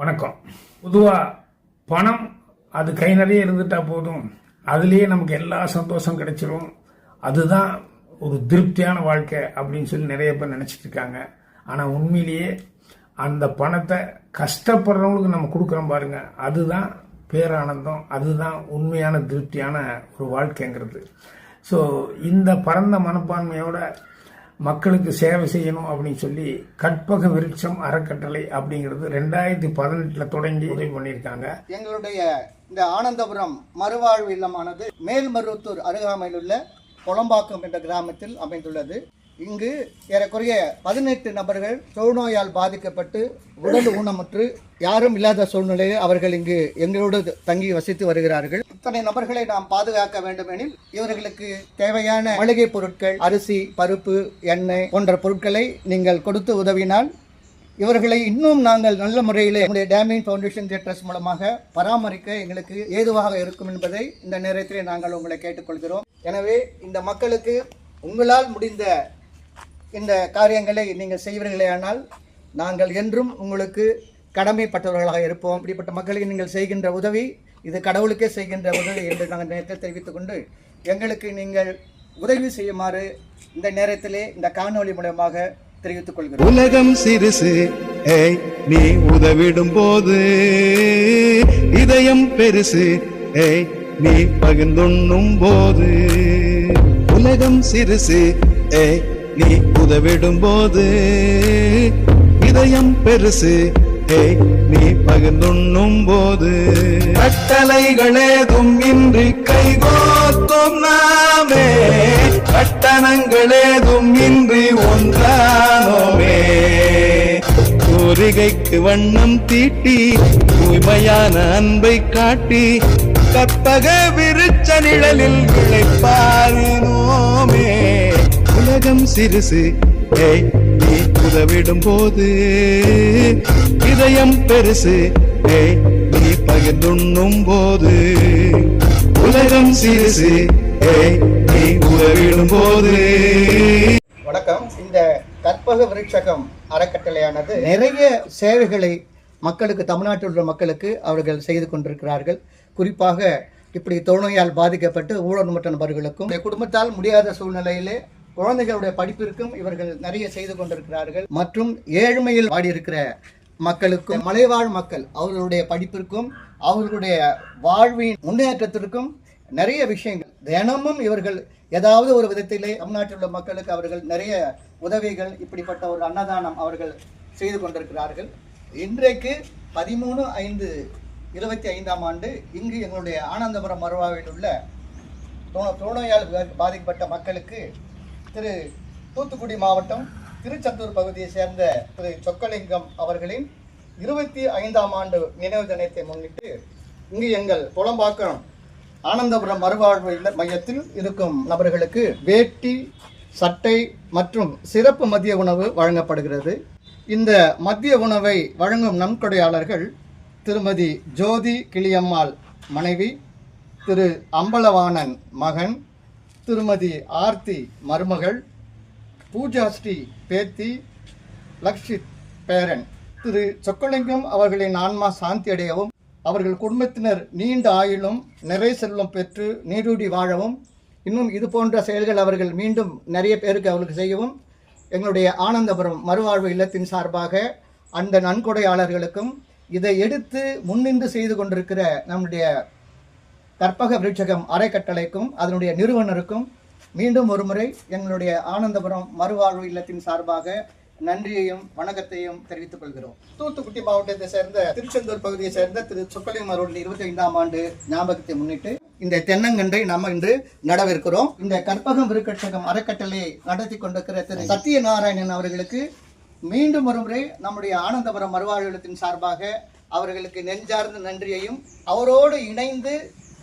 வணக்கம். பொதுவாக பணம் அது கை நிறைய இருந்துட்டா போதும். அதுலேயே நமக்கு எல்லா சந்தோஷம் கிடைச்சிரும். அதுதான் ஒரு திருப்தியான வாழ்க்கை அப்படின்னு சொல்லி நிறைய பேர் நினச்சிட்டு இருக்காங்க. ஆனால் உண்மையிலேயே அந்த பணத்தை கஷ்டப்படுறவங்களுக்கு நம்ம கொடுக்குறோம் பாருங்க. அதுதான் பேரானந்தம். அதுதான் உண்மையான திருப்தியான ஒரு வாழ்க்கைங்கிறது. ஸோ இந்த பரந்த மனப்பான்மையோட மக்களுக்கு சேவை செய்யணும் அப்படின்னு சொல்லி கற்பக விருட்சம் அறக்கட்டளை அப்படிங்கிறது ரெண்டாயிரத்தி பதினெட்டில் தொடங்கி உதவி பண்ணியிருக்காங்க. எங்களுடைய இந்த ஆனந்தபுரம் மறுவாழ்வு இல்லமானது மேல்மருவத்தூர் அருகாமையில் உள்ள கொளம்பாக்கம் என்ற கிராமத்தில் அமைந்துள்ளது. இங்கு ஏறக்குறைய பதினெட்டு நபர்கள் தொழுநோயால் பாதிக்கப்பட்டு உடல் ஊனமுற்று யாரும் இல்லாத சூழ்நிலையில் அவர்கள் இங்கு எங்களோடு தங்கி வசித்து வருகிறார்கள். இத்தனை நபர்களை நாம் பாதுகாக்க வேண்டுமெனில் இவர்களுக்கு தேவையான மளிகை பொருட்கள் அரிசி பருப்பு எண்ணெய் போன்ற பொருட்களை நீங்கள் கொடுத்து உதவினால் இவர்களை இன்னும் நாங்கள் நல்ல முறையில் எங்களுடைய டேமிங் ஃபவுண்டேஷன் தியேட்டர்ஸ் மூலமாக பராமரிக்க எங்களுக்கு ஏதுவாக இருக்கும் என்பதை இந்த நேரத்தில் நாங்கள் உங்களை கேட்டுக்கொள்கிறோம். எனவே இந்த மக்களுக்கு உங்களால் முடிந்த இந்த காரியங்களை நீங்கள் செய்வீர்களேயானால் நாங்கள் என்றும் உங்களுக்கு கடமைப்பட்டவர்களாக இருப்போம். இப்படிப்பட்ட மக்களுக்கு நீங்கள் செய்கின்ற உதவி இது கடவுளுக்கே செய்கின்ற உதவி என்று நாங்கள் நேரத்தில் தெரிவித்துக் கொண்டு எங்களுக்கு நீங்கள் உதவி செய்யுமாறு இந்த நேரத்திலே இந்த காணொளி மூலமாக தெரிவித்துக் கொள்கிறோம். உலகம் சிறுசு ஏய் நீ உதவிடும் போது இதயம் பெருசு ஏய் நீ பகிர்ந்துண்ணும் போது உலகம் சிறுசு ஏய் நீ உதவிடும் போது இதயம் பெருசு. ஏய் நீ பகிர்ந்துண்ணும் போது கட்டளைகளேதும் இன்றி கைகோத்தும் நாமே. கட்டணங்களேதும் இன்றி ஒன்றானோமே. கோரிகைக்கு வண்ணம் தீட்டி தூய்மையான அன்பை காட்டி கற்பக விருச்ச நிழலில் விளைப்பாரினோமே உலகம் சிறுசு. ஏய் நீ உதவிடும் போது இதயம் பெருசு. ஏய் நீ பகிர்ந்துண்ணும் போது உலகம் சிறுசு. ஏய் நீ உதவிடும் போது. வணக்கம். இந்த கற்பக விருட்சகம் அறக்கட்டளையானது நிறைய சேவைகளை மக்களுக்கு தமிழ்நாட்டில் உள்ள மக்களுக்கு அவர்கள் செய்து கொண்டிருக்கிறார்கள். குறிப்பாக இப்படி தொழுநோயால் பாதிக்கப்பட்டு ஊழல்மற்ற நபர்களுக்கும் குடும்பத்தால் முடியாத சூழ்நிலையிலே குழந்தைகளுடைய படிப்பிற்கும் இவர்கள் நிறைய செய்து கொண்டிருக்கிறார்கள். மற்றும் ஏழ்மையில் வாடியிருக்கிற மக்களுக்கும் மலைவாழ் மக்கள் அவர்களுடைய படிப்பிற்கும் அவர்களுடைய வாழ்வின் முன்னேற்றத்திற்கும் நிறைய விஷயங்கள். தினமும் இவர்கள் ஏதாவது ஒரு விதத்திலே தமிழ்நாட்டில் உள்ள மக்களுக்கு அவர்கள் நிறைய உதவிகள் இப்படிப்பட்ட ஒரு அன்னதானம் அவர்கள் செய்து கொண்டிருக்கிறார்கள். இன்றைக்கு பதிமூணு ஐந்து இருபத்தி ஐந்தாம் ஆண்டு இங்கு எங்களுடைய ஆனந்தபுரம் மருவாவில் உள்ள தோ- தோணையால் பாதிக்கப்பட்ட மக்களுக்கு திரு தூத்துக்குடி மாவட்டம் திருச்செந்தூர் பகுதியை சேர்ந்த திரு சொக்கலிங்கம் அவர்களின் இருபத்தி ஐந்தாம் ஆண்டு நினைவு தினத்தை முன்னிட்டு இங்கு எங்கள் புலம்பாக்கம் ஆனந்தபுரம் மறுவாழ்வு மையத்தில் இருக்கும் நபர்களுக்கு வேட்டி சட்டை மற்றும் சிறப்பு மதிய உணவு வழங்கப்படுகிறது. இந்த மதிய உணவை வழங்கும் நன்கொடையாளர்கள் திருமதி ஜோதி கிளியம்மாள் மனைவி திரு அம்பலவாணன் மகன் திருமதி ஆர்த்தி மருமகள் பூஜாஸ்ரீ பேத்தி லக்ஷித் பேரன். திரு சொக்கலிங்கம் அவர்களின் ஆன்மா சாந்தி அடையவும் அவர்கள் குடும்பத்தினர் நீண்ட ஆயுளும் நிறை செல்வம் பெற்று நீரூடி வாழவும் இன்னும் இது போன்ற செயல்கள் அவர்கள் மீண்டும் நிறைய பேருக்கு அவர்களுக்கு செய்யவும் எங்களுடைய ஆனந்தபுரம் மறுவாழ்வு இல்லத்தின் சார்பாக அந்த நன்கொடையாளர்களுக்கும் இதை எடுத்து முன்னின்று செய்து கொண்டிருக்கிற நம்முடைய கற்பக விருட்சகம் அறக்கட்டளைக்கும் அதனுடைய நிறுவனருக்கும் மீண்டும் ஒருமுறை எங்களுடைய ஆனந்தபுரம் மறுவாழ்வு இல்லத்தின் சார்பாக நன்றியையும் வணக்கத்தையும் தெரிவித்துக் கொள்கிறோம். தூத்துக்குடி மாவட்டத்தை சேர்ந்த திருச்செந்தூர் பகுதியை சேர்ந்த திரு. சொக்கலிங்கம் அவர்கள் இருபத்தி ஐந்தாம் ஆண்டு ஞாபகத்தை முன்னிட்டு இந்த தென்னங்கன்றை நாம் இன்று நடவிருக்கிறோம். இந்த கற்பகம் விருட்சகம் அறக்கட்டளை நடத்தி கொண்டிருக்கிற திரு. சத்யநாராயணன் அவர்களுக்கு மீண்டும் ஒருமுறை நம்முடைய ஆனந்தபுரம் மறுவாழ்வு இல்லத்தின் சார்பாக அவர்களுக்கு நெஞ்சார்ந்த நன்றியையும் அவரோடு இணைந்து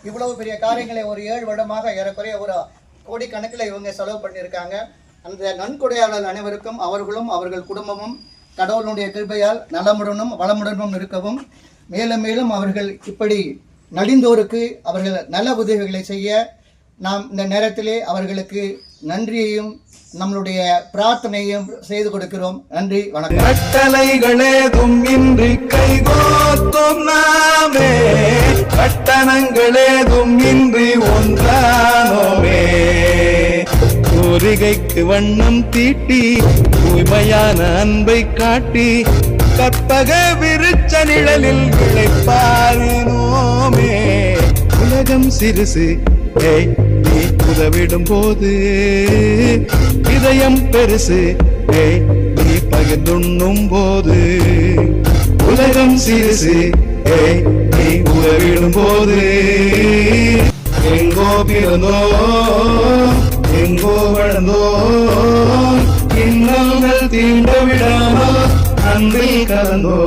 இவ்வளவு பெரிய காரியங்களை ஒரு ஏழு வருடமாக ஏறக்குறைய ஒரு கோடிக்கணக்கில் இவங்க செலவு பண்ணியிருக்காங்க. அந்த நன்கொடையாளர் அனைவருக்கும் அவர்களும் அவர்கள் குடும்பமும் கடவுளுடைய கிருபையால் நலமுடனும் வளமுடனும் இருக்கவும். மேலும் மேலும் அவர்கள் இப்படி நடிந்தோருக்கு அவர்கள் நல உதவிகளை செய்ய நாம் இந்த நேரத்திலே அவர்களுக்கு நன்றியையும் நம்மளுடைய பிரார்த்தனையும் செய்து கொடுக்கிறோம். நன்றி வணக்கம். கட்டளைகளேதும் இன்றி கைகோத்தும் நாமே. கட்டணங்களேதும் இன்றி ஒன்றானோமே. கோரிகைக்கு வண்ணம் தீட்டி தூய்மையான அன்பை காட்டி கற்பக விருச்ச நிழலில் விளைப்பாரினோமே உலகம் சிறுசு ஏய் உதவிடும் போது இதயம் பெருசு. நீ பகிர்ந்துண்ணும் போது உலகம் சிறுசு. ஏய் நீ உதவிடும் போது எங்கோ பிறந்தோ எங்கோ வளர்ந்தோ இன்னங்கள் தீண்ட விடாமல் அன்பில் கலந்தோ.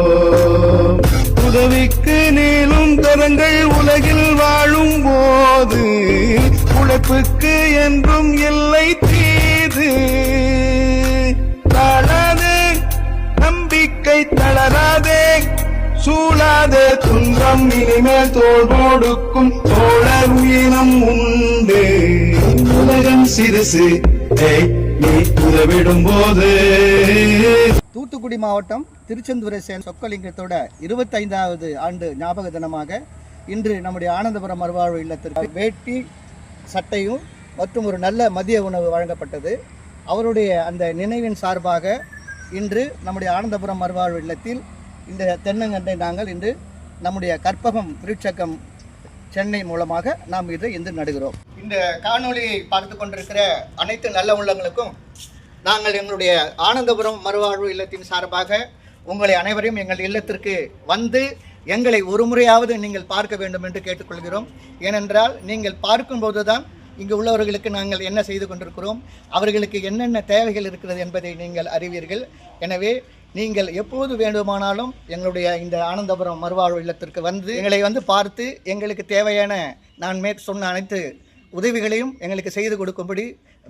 உதவிக்கு நீளும் கரங்கள் உலகில் வாழும் போது உழைப்புக்கு என்றும் இல்லை தீது. தளது நம்பிக்கை தளராதே. சூழாதே துன்பம் இனிமேல் தோல் கொடுக்கும் தோழர் உயிரம் உண்டு. உலகம் சிறுசு நீ உதவிடும் போது தூத்துக்குடி மாவட்டம் திருச்செந்தூரை சேர்ந்த சொக்கலிங்கத்தோட இருபத்தைந்தாவது ஆண்டு ஞாபக தினமாக இன்று நம்முடைய ஆனந்தபுரம் மறுவாழ்வு இல்லத்திற்கு வேட்டி சட்டையும் மற்றும் ஒரு நல்ல மதிய உணவு வழங்கப்பட்டது. அவருடைய அந்த நினைவின் சார்பாக இன்று நம்முடைய ஆனந்தபுரம் மறுவாழ்வு இல்லத்தில் இந்த தென்னங்கன்றை நாங்கள் இன்று நம்முடைய கற்பகம் விருட்சகம் சென்னை மூலமாக நாம் இதை இன்று நடுகிறோம். இந்த காணொலியை பார்த்து கொண்டிருக்கிற அனைத்து நல்ல உள்ளங்களுக்கும் நாங்கள் எங்களுடைய ஆனந்தபுரம் மறுவாழ்வு இல்லத்தின் சார்பாக உங்களை அனைவரையும் எங்கள் இல்லத்திற்கு வந்து எங்களை ஒரு முறையாவது நீங்கள் பார்க்க வேண்டும் என்று கேட்டுக்கொள்கிறோம். ஏனென்றால் நீங்கள் பார்க்கும்போது தான் இங்கு உள்ளவர்களுக்கு நாங்கள் என்ன செய்து கொண்டிருக்கிறோம் அவர்களுக்கு என்னென்ன தேவைகள் இருக்கிறது என்பதை நீங்கள் அறிவீர்கள். எனவே நீங்கள் எப்போது வேண்டுமானாலும் எங்களுடைய இந்த ஆனந்தபுரம் மறுவாழ்வு இல்லத்திற்கு வந்து எங்களை வந்து பார்த்து எங்களுக்கு தேவையான நான் மேற் சொன்ன அனைத்து உதவிகளையும் எங்களுக்கு செய்து கொடுக்கும்படி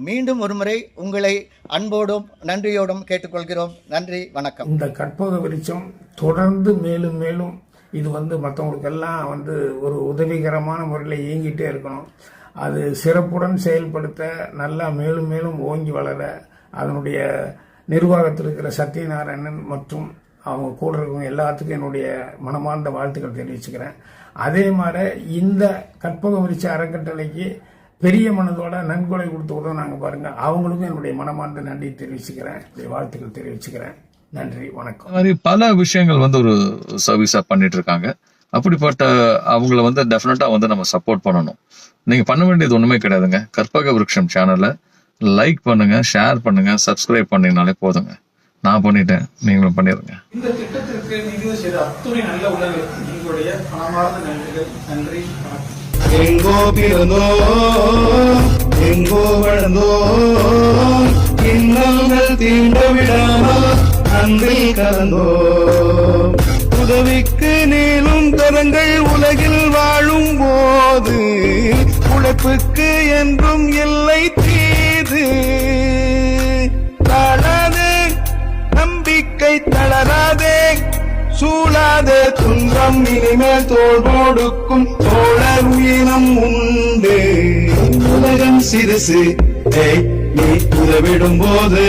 மீண்டும் ஒருமுறை உங்களை அன்போடும் நன்றியோடும் கேட்டுக்கொள்கிறோம். நன்றி வணக்கம். இந்த கற்பக வெளிச்சம் தொடர்ந்து மேலும் மேலும் இது வந்து மற்றவங்களுக்கெல்லாம் வந்து ஒரு உதவிகரமான முறையில் இயங்கிட்டே இருக்கணும். அது சிறப்புடன் செயல்படுத்த நல்லா மேலும் மேலும் ஓங்கி வளர அதனுடைய நிர்வாகத்தில் இருக்கிற சத்யநாராயணன் மற்றும் அவங்க கூட இருக்கவங்க எல்லாத்துக்கும் என்னுடைய மனமார்ந்த வாழ்த்துக்கள் தெரிவிச்சுக்கிறேன். அதே மாதிரி இந்த கற்பக விரிச்ச அறக்கட்டளைக்கு பெரிய மனதோட நன்கொடை கொடுத்து உதவுனாங்க பாருங்கள் அவங்களுக்கும் என்னுடைய மனமார்ந்த நன்றி தெரிவிச்சுக்கிறேன். வாழ்த்துக்கள் தெரிவிச்சுக்கிறேன். நன்றி வணக்கம். மாதிரி பல விஷயங்கள் வந்து ஒரு சர்வீஸா பண்ணிட்டு இருக்காங்க அப்படிப்பட்ட அவங்கள வந்து டெஃபினட்டா வந்து நம்ம சப்போர்ட் பண்ணணும். நீங்க பண்ண வேண்டியது ஒண்ணுமே கிடையாதுங்க. கற்பக விருட்சம் சேனலை லைக் பண்ணுங்க ஷேர் பண்ணுங்க சப்ஸ்கிரைப் பண்ணீங்கனாலே போதுங்க. நான் பண்ணிட்டேன் நீங்களும் பண்ணிடுங்க. இந்த திட்டத்திற்கு நிதி செய்த அத்துணை நல்ல எங்களுடைய மனமார்ந்த நன்றிகள். நன்றி எங்கோ பிறந்தோ எங்கோ வளர்ந்தோ இன்னல்கள் தீண்ட விடாமல் அன்பில் கலந்தோ. உதவிக்கு நீளும் கரங்கள் உலகில் வாழும் போது உழைப்புக்கு என்றும் இல்லை தீது. தளராதே நம்பிக்கை தளராதே. சூழாதே துன்பம் இனிமேல் தோல் கொடுக்கும் தோழர் உயிரம் உண்டு. உலகம் சிறுசு நீ உதவிடும் போது